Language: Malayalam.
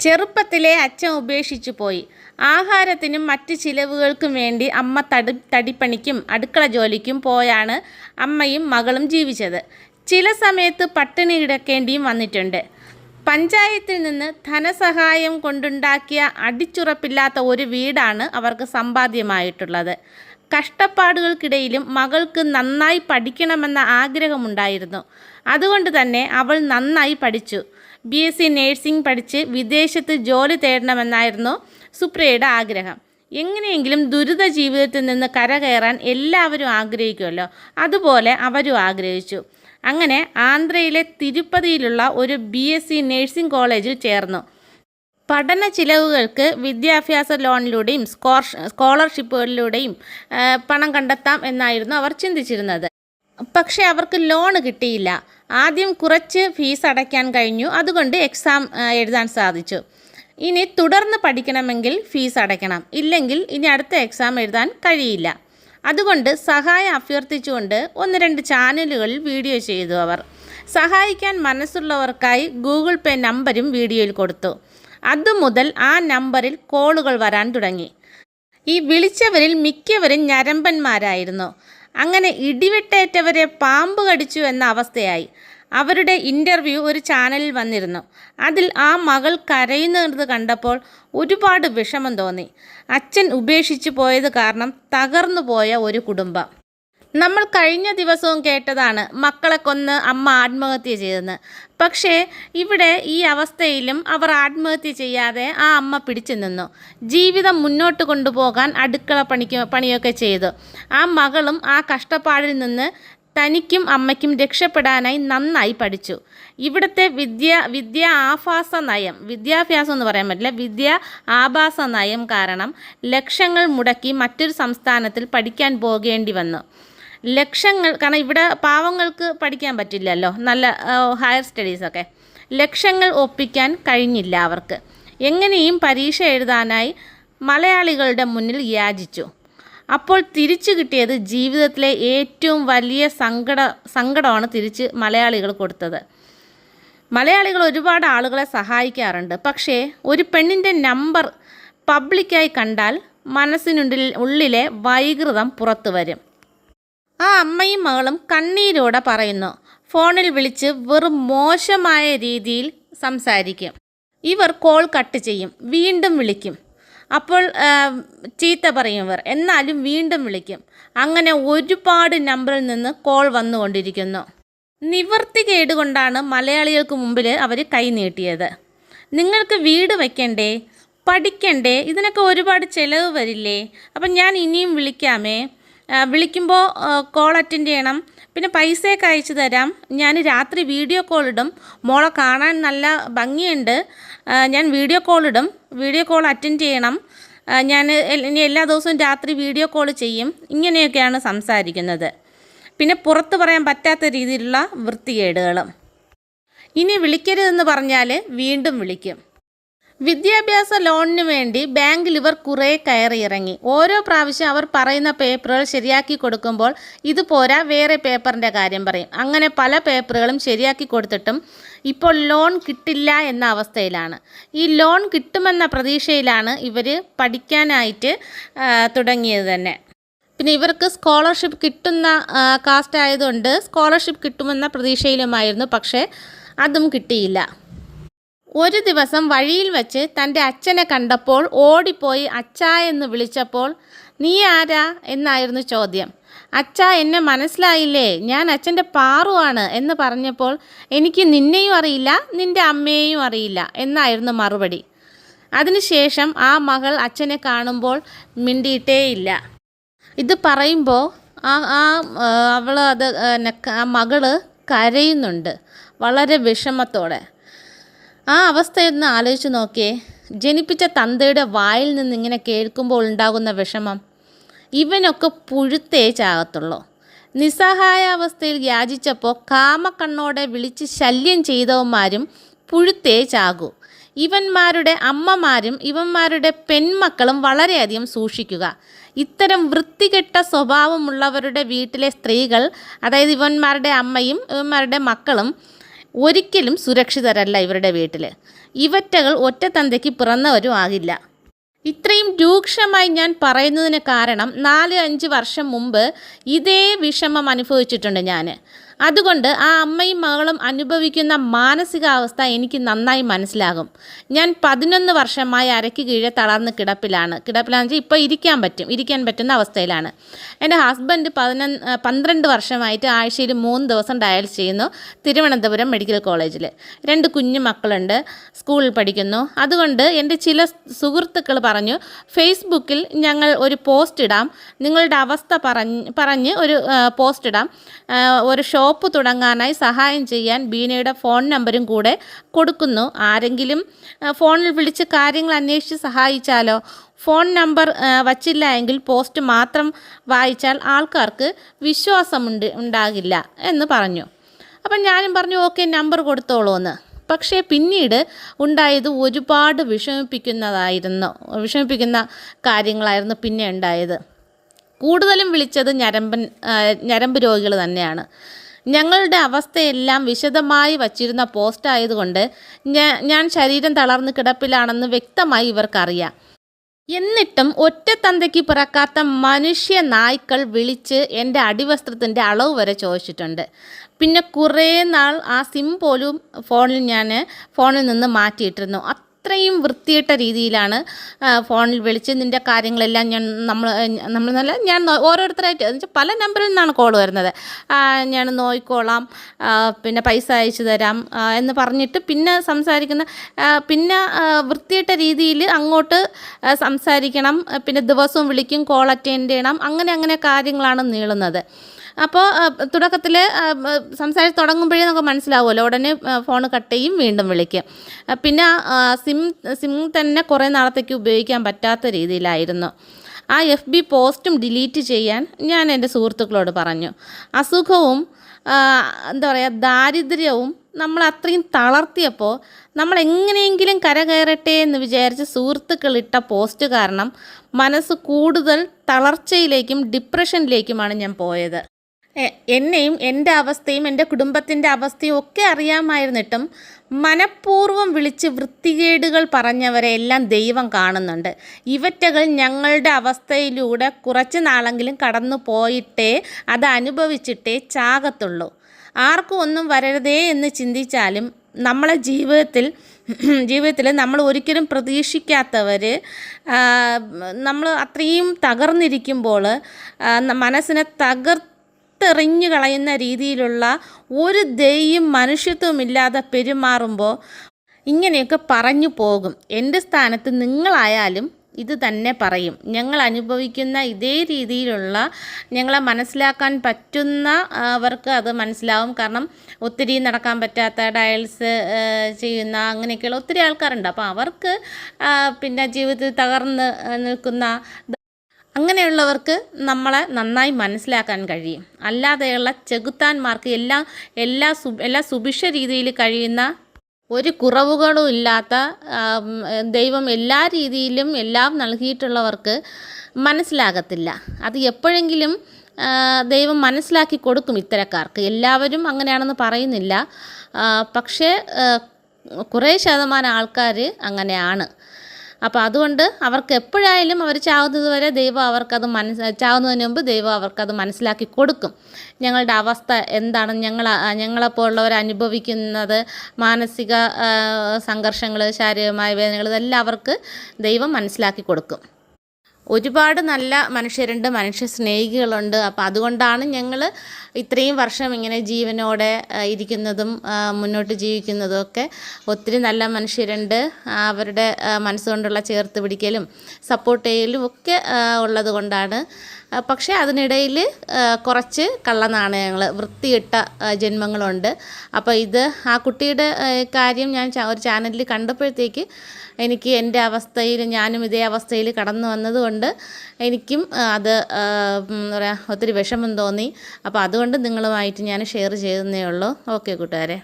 ചെറുപ്പത്തിലെ അച്ഛൻ ഉപേക്ഷിച്ചു പോയി. ആഹാരത്തിനും മറ്റ് ചിലവുകൾക്കും വേണ്ടി അമ്മ തടി തടിപ്പണിക്കും അടുക്കള ജോലിക്കും പോയാണ് അമ്മയും മകളും ജീവിച്ചത്. ചില സമയത്ത് പട്ടിണി കിടക്കേണ്ടിയും വന്നിട്ടുണ്ട്. പഞ്ചായത്തിൽ നിന്ന് ധനസഹായം കൊണ്ടുണ്ടാക്കിയ അടിച്ചുറപ്പില്ലാത്ത ഒരു വീടാണ് അവർക്ക് സമ്പാദ്യമായിട്ടുള്ളത്. കഷ്ടപ്പാടുകൾക്കിടയിലും മകൾക്ക് നന്നായി പഠിക്കണമെന്ന ആഗ്രഹമുണ്ടായിരുന്നു. അതുകൊണ്ട് തന്നെ അവൾ നന്നായി പഠിച്ചു. ബി എസ് സി നേഴ്സിംഗ് പഠിച്ച് വിദേശത്ത് ജോലി തേടണമെന്നായിരുന്നു സുപ്രിയയുടെ ആഗ്രഹം. എങ്ങനെയെങ്കിലും ദുരിത ജീവിതത്തിൽ നിന്ന് കരകയറാൻ എല്ലാവരും ആഗ്രഹിക്കുമല്ലോ. അതുപോലെ അവരും ആഗ്രഹിച്ചു. അങ്ങനെ ആന്ധ്രയിലെ തിരുപ്പതിയിലുള്ള ഒരു ബി എസ് സി നേഴ്സിംഗ് കോളേജിൽ ചേർന്നു. പഠന ചിലവുകൾക്ക് വിദ്യാഭ്യാസ ലോണിലൂടെയും സ്കോളർഷിപ്പുകളിലൂടെയും പണം കണ്ടെത്താം എന്നായിരുന്നു അവർ ചിന്തിച്ചിരുന്നത്. പക്ഷേ അവർക്ക് ലോൺ കിട്ടിയില്ല. ആദ്യം കുറച്ച് ഫീസ് അടയ്ക്കാൻ കഴിഞ്ഞു. അതുകൊണ്ട് എക്സാം എഴുതാൻ സാധിച്ചു. ഇനി തുടർന്ന് പഠിക്കണമെങ്കിൽ ഫീസ് അടയ്ക്കണം. ഇല്ലെങ്കിൽ ഇനി അടുത്ത എക്സാം എഴുതാൻ കഴിയില്ല. അതുകൊണ്ട് സഹായം അഭ്യർത്ഥിച്ചുകൊണ്ട് ഒന്ന് രണ്ട് ചാനലുകളിൽ വീഡിയോ ചെയ്തു അവർ. സഹായിക്കാൻ മനസ്സുള്ളവർക്കായി ഗൂഗിൾ പേ നമ്പരും വീഡിയോയിൽ കൊടുത്തു. അതുമുതൽ ആ നമ്പറിൽ കോളുകൾ വരാൻ തുടങ്ങി. ഈ വിളിച്ചവരിൽ മിക്കവരും ഞരമ്പന്മാരായിരുന്നു. അങ്ങനെ ഇടിവെട്ടേറ്റവരെ പാമ്പ് കടിച്ചു എന്ന അവസ്ഥയായി. അവരുടെ ഇന്റർവ്യൂ ഒരു ചാനലിൽ വന്നിരുന്നു. അതിൽ ആ മകൾ കരയുന്നത് കണ്ടപ്പോൾ ഒരുപാട് വിഷമം തോന്നി. അച്ഛൻ ഉപേക്ഷിച്ചു പോയത് കാരണം തകർന്നു പോയ ഒരു കുടുംബം. നമ്മൾ കഴിഞ്ഞ ദിവസവും കേട്ടതാണ് മക്കളെ കൊന്ന് അമ്മ ആത്മഹത്യ ചെയ്തെന്ന്. പക്ഷേ ഇവിടെ ഈ അവസ്ഥയിലും അവർ ആത്മഹത്യ ചെയ്യാതെ ആ അമ്മ പിടിച്ചു നിന്നു. ജീവിതം മുന്നോട്ട് കൊണ്ടുപോകാൻ അടുക്കള പണിക്ക് പണിയൊക്കെ ചെയ്തു. ആ മകളും ആ കഷ്ടപ്പാടിൽ നിന്ന് തനിക്കും അമ്മയ്ക്കും രക്ഷപ്പെടാനായി നന്നായി പഠിച്ചു. ഇവിടുത്തെ വിദ്യ വിദ്യ ആഭാസ നയം വിദ്യാഭ്യാസം എന്ന് പറയാൻ പറ്റില്ല വിദ്യ ആഭാസ നയം കാരണം ലക്ഷങ്ങൾ മുടക്കി മറ്റൊരു സംസ്ഥാനത്തിൽ പഠിക്കാൻ പോകേണ്ടി വന്നു. ലക്ഷങ്ങൾ കാരണം ഇവിടെ പാവങ്ങൾക്ക് പഠിക്കാൻ പറ്റില്ലല്ലോ. നല്ല ഹയർ സ്റ്റഡീസൊക്കെ ലക്ഷങ്ങൾ ഒപ്പിക്കാൻ കഴിഞ്ഞില്ല അവർക്ക്. എങ്ങനെയും പരീക്ഷ എഴുതാനായി മലയാളികളുടെ മുന്നിൽ യാചിച്ചു. അപ്പോൾ തിരിച്ചു കിട്ടിയത് ജീവിതത്തിലെ ഏറ്റവും വലിയ സങ്കട സങ്കടമാണ് തിരിച്ച് മലയാളികൾ കൊടുത്തത്. മലയാളികൾ ഒരുപാട് ആളുകളെ സഹായിക്കാറുണ്ട്. പക്ഷേ ഒരു പെണ്ണിന്റെ നമ്പർ പബ്ലിക്കായി കണ്ടാൽ മനസ്സിനുള്ളിൽ ഉള്ളിലെ വൈകൃതം പുറത്തു വരും. ആ അമ്മയും മകളും കണ്ണീരോടെ പറയുന്നു. ഫോണിൽ വിളിച്ച് വെറും മോശമായ രീതിയിൽ സംസാരിക്കും. ഇവർ കോൾ കട്ട് ചെയ്യും. വീണ്ടും വിളിക്കും. അപ്പോൾ ചീത്ത പറയും ഇവർ. എന്നാലും വീണ്ടും വിളിക്കും. അങ്ങനെ ഒരുപാട് നമ്പറിൽ നിന്ന് കോൾ വന്നുകൊണ്ടിരിക്കുന്നു. നിവർത്തി കേടുകൊണ്ടാണ് മലയാളികൾക്ക് മുമ്പിൽ അവർ കൈ നീട്ടിയത്. നിങ്ങൾക്ക് വീട് വയ്ക്കണ്ടേ പഠിക്കണ്ടേ? ഇതിനൊക്കെ ഒരുപാട് ചിലവ് വരില്ലേ? അപ്പം ഞാൻ ഇനിയും വിളിക്കാമേ? വിളിക്കുമ്പോൾ കോൾ അറ്റൻഡ് ചെയ്യണം. പിന്നെ പൈസയൊക്കെ അയച്ചു തരാം. ഞാൻ രാത്രി വീഡിയോ കോൾ ഇടും. മോളെ കാണാൻ നല്ല ഭംഗിയുണ്ട്. ഞാൻ വീഡിയോ കോൾ ഇടും. വീഡിയോ കോൾ അറ്റൻഡ് ചെയ്യണം. ഞാൻ ഇനി എല്ലാ ദിവസവും രാത്രി വീഡിയോ കോൾ ചെയ്യും. ഇങ്ങനെയൊക്കെയാണ് സംസാരിക്കുന്നത്. പിന്നെ പുറത്ത് പറയാൻ പറ്റാത്ത രീതിയിലുള്ള വൃത്തികേടുകളും. ഇനി വിളിക്കരുതെന്ന് പറഞ്ഞാൽ വീണ്ടും വിളിക്കും. വിദ്യാഭ്യാസ ലോണിന് വേണ്ടി ബാങ്കിൽ ഇവർ കുറേ കയറി ഇറങ്ങി. ഓരോ പ്രാവശ്യം അവർ പറയുന്ന പേപ്പറുകൾ ശരിയാക്കി കൊടുക്കുമ്പോൾ ഇത് പോരാ വേറെ പേപ്പറിന്റെ കാര്യം പറയും. അങ്ങനെ പല പേപ്പറുകളും ശരിയാക്കി കൊടുത്തിട്ടും ഇപ്പോൾ ലോൺ കിട്ടില്ല എന്ന അവസ്ഥയിലാണ്. ഈ ലോൺ കിട്ടുമെന്ന പ്രതീക്ഷയിലാണ് ഇവർ പഠിക്കാനായിട്ട് തുടങ്ങിയത് തന്നെ. പിന്നെ ഇവർക്ക് സ്കോളർഷിപ്പ് കിട്ടുന്ന കാസ്റ്റ് ആയതുകൊണ്ട് സ്കോളർഷിപ്പ് കിട്ടുമെന്ന പ്രതീക്ഷയിലുമായിരുന്നു. പക്ഷേ അതും കിട്ടിയില്ല. ഒരു ദിവസം വഴിയിൽ വച്ച് തന്റെ അച്ഛനെ കണ്ടപ്പോൾ ഓടിപ്പോയി അച്ഛാ എന്ന് വിളിച്ചപ്പോൾ നീ ആരാ? എന്നായിരുന്നു ചോദ്യം. അച്ഛാ എന്നെ മനസ്സിലായില്ലേ? ഞാൻ അച്ഛന്റെ പാറുവാണ് എന്ന് പറഞ്ഞപ്പോൾ എനിക്ക് നിന്നെയും അറിയില്ല നിന്റെ അമ്മയെയും അറിയില്ല എന്നായിരുന്നു മറുപടി. അതിനുശേഷം ആ മകൾ അച്ഛനെ കാണുമ്പോൾ മിണ്ടിയിട്ടേയില്ല. ഇത് പറയുമ്പോൾ ആ ആ അവൾ അത് മകൾ കരയുന്നുണ്ട് വളരെ വിഷമത്തോടെ. ആ അവസ്ഥയൊന്ന് ആലോചിച്ച് നോക്കിയേ. ജനിപ്പിച്ച തന്തയുടെ വായിൽ നിന്ന് ഇങ്ങനെ കേൾക്കുമ്പോൾ ഉണ്ടാകുന്ന വിഷമം. ഇവനൊക്കെ പുഴുത്തേ ചാകത്തുള്ളൂ നിസ്സഹായാവസ്ഥയിൽ യാചിച്ചപ്പോൾ കാമക്കണ്ണോടെ വിളിച്ച് ശല്യം ചെയ്തവന്മാരും പുഴുത്തേ ചാകൂ ഇവന്മാരുടെ അമ്മമാരും ഇവന്മാരുടെ പെൺമക്കളും വളരെയധികം സൂക്ഷിക്കുക. ഇത്തരം വൃത്തികെട്ട സ്വഭാവമുള്ളവരുടെ വീട്ടിലെ സ്ത്രീകൾ അതായത് ഇവന്മാരുടെ അമ്മയും ഇവന്മാരുടെ മക്കളും ഒരിക്കലും സുരക്ഷിതരല്ല ഇവരുടെ വീട്ടിൽ ഇവറ്റകൾ ഒറ്റത്തന്തയ്ക്ക് പിറന്നവരും ആകില്ല. ഇത്രയും രൂക്ഷമായി ഞാൻ പറയുന്നതിന് കാരണം നാല് അഞ്ച് വർഷം മുമ്പ് ഇതേ വിഷമം അനുഭവിച്ചിട്ടുണ്ട് ഞാൻ അതുകൊണ്ട് ആ അമ്മയും മകളും അനുഭവിക്കുന്ന മാനസികാവസ്ഥ എനിക്ക് നന്നായി മനസ്സിലാകും. ഞാൻ പതിനൊന്ന് വർഷമായി അരയ്ക്ക് കീഴെ തളർന്ന് കിടപ്പിലാണ്. കിടപ്പിലാണെന്ന് വെച്ചാൽ ഇപ്പോൾ ഇരിക്കാൻ പറ്റും. ഇരിക്കാൻ പറ്റുന്ന അവസ്ഥയിലാണ്. എന്റെ ഹസ്ബൻഡ് പതിനൊന്ന് പന്ത്രണ്ട് വർഷമായിട്ട് ആഴ്ചയിൽ മൂന്ന് ദിവസം ഡയൽസ് ചെയ്യുന്നു തിരുവനന്തപുരം മെഡിക്കൽ കോളേജിൽ രണ്ട് കുഞ്ഞു മക്കളുണ്ട്. സ്കൂളിൽ പഠിക്കുന്നു. അതുകൊണ്ട് എന്റെ ചില സുഹൃത്തുക്കൾ പറഞ്ഞു ഫേസ്ബുക്കിൽ ഞങ്ങൾ ഒരു പോസ്റ്റ് ഇടാം. നിങ്ങളുടെ അവസ്ഥ പറഞ്ഞ് പറഞ്ഞ് ഒരു പോസ്റ്റ് ഇടാം. ഒരു ഒരു ഷോപ്പ് തുടങ്ങാനായി സഹായം ചെയ്യാൻ ബീനയുടെ ഫോൺ നമ്പരും കൂടെ കൊടുക്കുന്നു. ആരെങ്കിലും ഫോണിൽ വിളിച്ച് കാര്യങ്ങൾ അന്വേഷിച്ച് സഹായിച്ചാലോ? ഫോൺ നമ്പർ വച്ചില്ല എങ്കിൽ പോസ്റ്റ് മാത്രം വായിച്ചാൽ ആൾക്കാർക്ക് വിശ്വാസമുണ്ട് ഉണ്ടാകില്ല എന്ന് പറഞ്ഞു. അപ്പം ഞാനും പറഞ്ഞു ഓക്കെ നമ്പർ കൊടുത്തോളൂ എന്ന് പക്ഷേ പിന്നീട് ഉണ്ടായത് ഒരുപാട് വിഷമിപ്പിക്കുന്നതായിരുന്നു വിഷമിപ്പിക്കുന്ന കാര്യങ്ങളായിരുന്നു പിന്നെ ഉണ്ടായത്. കൂടുതലും വിളിച്ചത് ഞരമ്പൻ ഞരമ്പ് രോഗികൾ തന്നെയാണ്. ഞങ്ങളുടെ അവസ്ഥയെല്ലാം വിശദമായി വച്ചിരുന്ന പോസ്റ്റ് ആയതുകൊണ്ട് ഞാൻ ശരീരം തളർന്ന് കിടപ്പിലാണെന്ന് വ്യക്തമായി ഇവർക്കറിയാം. എന്നിട്ടും ഒറ്റ തന്തയ്ക്ക് പിറക്കാത്ത മനുഷ്യ നായ്ക്കൾ വിളിച്ച് എന്റെ അടിവസ്ത്രത്തിന്റെ അളവ് വരെ ചോദിച്ചിട്ടുണ്ട്. പിന്നെ കുറേ നാൾ ആ സിം പോലും ഫോണിൽ ഞാൻ ഫോണിൽ നിന്ന് മാറ്റിയിട്ടിരുന്നു. അത്രയും വൃത്തിയിട്ട രീതിയിലാണ് ഫോണിൽ വിളിച്ച് നിന്റെ കാര്യങ്ങളെല്ലാം ഞാൻ നമ്മൾ നമ്മൾ നല്ല ഞാൻ ഓരോരുത്തരായിട്ട് പല നമ്പറിൽ നിന്നാണ് കോൾ വരുന്നത്. ഞാൻ നോയിക്കോളാം പിന്നെ പൈസ അയച്ചു തരാം എന്ന് പറഞ്ഞിട്ട് പിന്നെ സംസാരിക്കുന്ന പിന്നെ വൃത്തിയിട്ട രീതിയിൽ അങ്ങോട്ട് സംസാരിക്കണം പിന്നെ ദിവസവും വിളിക്കും കോൾ അറ്റൻഡ് ചെയ്യണം അങ്ങനെ അങ്ങനെ കാര്യങ്ങളാണ് നീളുന്നത്. അപ്പോൾ തുടക്കത്തിൽ സംസാരിച്ച് തുടങ്ങുമ്പോഴേ നമുക്ക് മനസ്സിലാവുമല്ലോ. ഉടനെ ഫോൺ കട്ട് ചെയ്യും വീണ്ടും വിളിക്കും. പിന്നെ സിം സിം തന്നെ കുറേ നാളത്തേക്ക് ഉപയോഗിക്കാൻ പറ്റാത്ത രീതിയിലായിരുന്നു. ആ എഫ് ബി പോസ്റ്റും ഡിലീറ്റ് ചെയ്യാൻ ഞാൻ എന്റെ സുഹൃത്തുക്കളോട് പറഞ്ഞു. അസുഖവും എന്താ പറയുക ദാരിദ്ര്യവും നമ്മൾ അത്രയും തളർത്തിയപ്പോൾ നമ്മൾ എങ്ങനെയെങ്കിലും കരകയറട്ടെ എന്ന് വിചാരിച്ച് സുഹൃത്തുക്കൾ ഇട്ട പോസ്റ്റ് കാരണം മനസ്സ് കൂടുതൽ തളർച്ചയിലേക്കും ഡിപ്രഷനിലേക്കുമാണ് ഞാൻ പോയത്. എന്നെയും എന്റെ അവസ്ഥയും എന്റെ കുടുംബത്തിന്റെ അവസ്ഥയും ഒക്കെ അറിയാമായിരുന്നിട്ടും മനഃപൂർവം വിളിച്ച് വൃത്തികേടുകൾ പറഞ്ഞവരെ എല്ലാം ദൈവം കാണുന്നുണ്ട്. ഇവറ്റകൾ ഞങ്ങളുടെ അവസ്ഥയിലൂടെ കുറച്ച് നാളെങ്കിലും കടന്നു പോയിട്ടേ അത് അനുഭവിച്ചിട്ടേ ചാകത്തുള്ളൂ. ആർക്കും ഒന്നും വരരുതേ എന്ന് ചിന്തിച്ചാലും നമ്മളെ ജീവിതത്തിൽ ജീവിതത്തിൽ നമ്മൾ ഒരിക്കലും പ്രതീക്ഷിക്കാത്തവർ നമ്മൾ അത്രയും തകർന്നിരിക്കുമ്പോൾ മനസ്സിനെ ന- തകർത്തെറിഞ്ഞു കളയുന്ന രീതിയിലുള്ള ഒരു ദയും മനുഷ്യത്വമില്ലാതെ പെരുമാറുമ്പോൾ ഇങ്ങനെയൊക്കെ പറഞ്ഞു പോകും. എന്റെ സ്ഥാനത്ത് നിങ്ങളായാലും ഇത് തന്നെ പറയും. ഞങ്ങൾ അനുഭവിക്കുന്ന ഇതേ രീതിയിലുള്ള ഞങ്ങളെ മനസ്സിലാക്കാൻ പറ്റുന്ന അവർക്ക് അത് മനസ്സിലാവും. കാരണം ഒത്തിരി നടക്കാൻ പറ്റാത്ത ഡയൽസ് ചെയ്യുന്ന അങ്ങനെയൊക്കെയുള്ള ഒത്തിരി ആൾക്കാരുണ്ട്. അപ്പോൾ അവർക്ക് പിന്നെ ജീവിതത്തിൽ തകർന്ന് നിൽക്കുന്ന അങ്ങനെയുള്ളവർക്ക് നമ്മളെ നന്നായി മനസ്സിലാക്കാൻ കഴിയും. അല്ലാതെയുള്ള ചെകുത്താന്മാർക്ക് എല്ലാ എല്ലാ സു എല്ലാ സുഭിക്ഷ രീതിയിൽ കഴിയുന്ന ഒരു കുറവുകളും ഇല്ലാത്ത ദൈവം എല്ലാ രീതിയിലും എല്ലാം നൽകിയിട്ടുള്ളവർക്ക് മനസ്സിലാകത്തില്ല. അത് എപ്പോഴെങ്കിലും ദൈവം മനസ്സിലാക്കി കൊടുക്കും ഇത്തരക്കാർക്ക്. എല്ലാവരും അങ്ങനെയാണെന്ന് പറയുന്നില്ല. പക്ഷേ കുറേ ശതമാനം ആൾക്കാർ അങ്ങനെയാണ്. അപ്പോൾ അതുകൊണ്ട് അവർക്ക് എപ്പോഴായാലും അവർ ചാവുന്നത് വരെ ദൈവം അവർക്കത് മനസ്സ് ചാവുന്നതിന് മുമ്പ് ദൈവം അവർക്കത് മനസ്സിലാക്കി കൊടുക്കും. ഞങ്ങളുടെ അവസ്ഥ എന്താണ്? ഞങ്ങൾ ഞങ്ങളെപ്പോലുള്ളവർ അനുഭവിക്കുന്നത് മാനസിക സംഘർഷങ്ങൾ ശാരീരികമായ വേദനകൾ ഇതെല്ലാം അവർക്ക് ദൈവം മനസ്സിലാക്കി കൊടുക്കും. ഒരുപാട് നല്ല മനുഷ്യരുണ്ട് മനുഷ്യ സ്നേഹികളുണ്ട്. അപ്പോൾ അതുകൊണ്ടാണ് ഞങ്ങൾ ഇത്രയും വർഷം ഇങ്ങനെ ജീവനോടെ ഇരിക്കുന്നതും മുന്നോട്ട് ജീവിക്കുന്നതും ഒക്കെ ഒത്തിരി നല്ല മനുഷ്യരുണ്ട്. അവരുടെ മനസ്സുകൊണ്ടുള്ള ചേർത്ത് പിടിക്കലും സപ്പോർട്ട് ചെയ്യലും ഒക്കെ ഉള്ളത് കൊണ്ടാണ്. പക്ഷേ അതിനിടയിൽ കുറച്ച് കള്ളനാണയങ്ങൾ വൃത്തിയിട്ട ജന്മങ്ങളുണ്ട്. അപ്പോൾ ഇത് ആ കുട്ടിയുടെ കാര്യം ഞാൻ ഒരു ചാനലിൽ കണ്ടപ്പോഴത്തേക്ക് എനിക്ക് എന്റെ അവസ്ഥയിൽ ഞാനും ഇതേ അവസ്ഥയിൽ കടന്നു വന്നതുകൊണ്ട് എനിക്കും അത് എന്താ പറയുക ഒത്തിരി വിഷമം തോന്നി. അപ്പോൾ അതുകൊണ്ട് നിങ്ങളുമായിട്ട് ഞാൻ ഷെയർ ചെയ്യുന്നേ ഉള്ളൂ. ഓക്കെ കൂട്ടുകാരെ.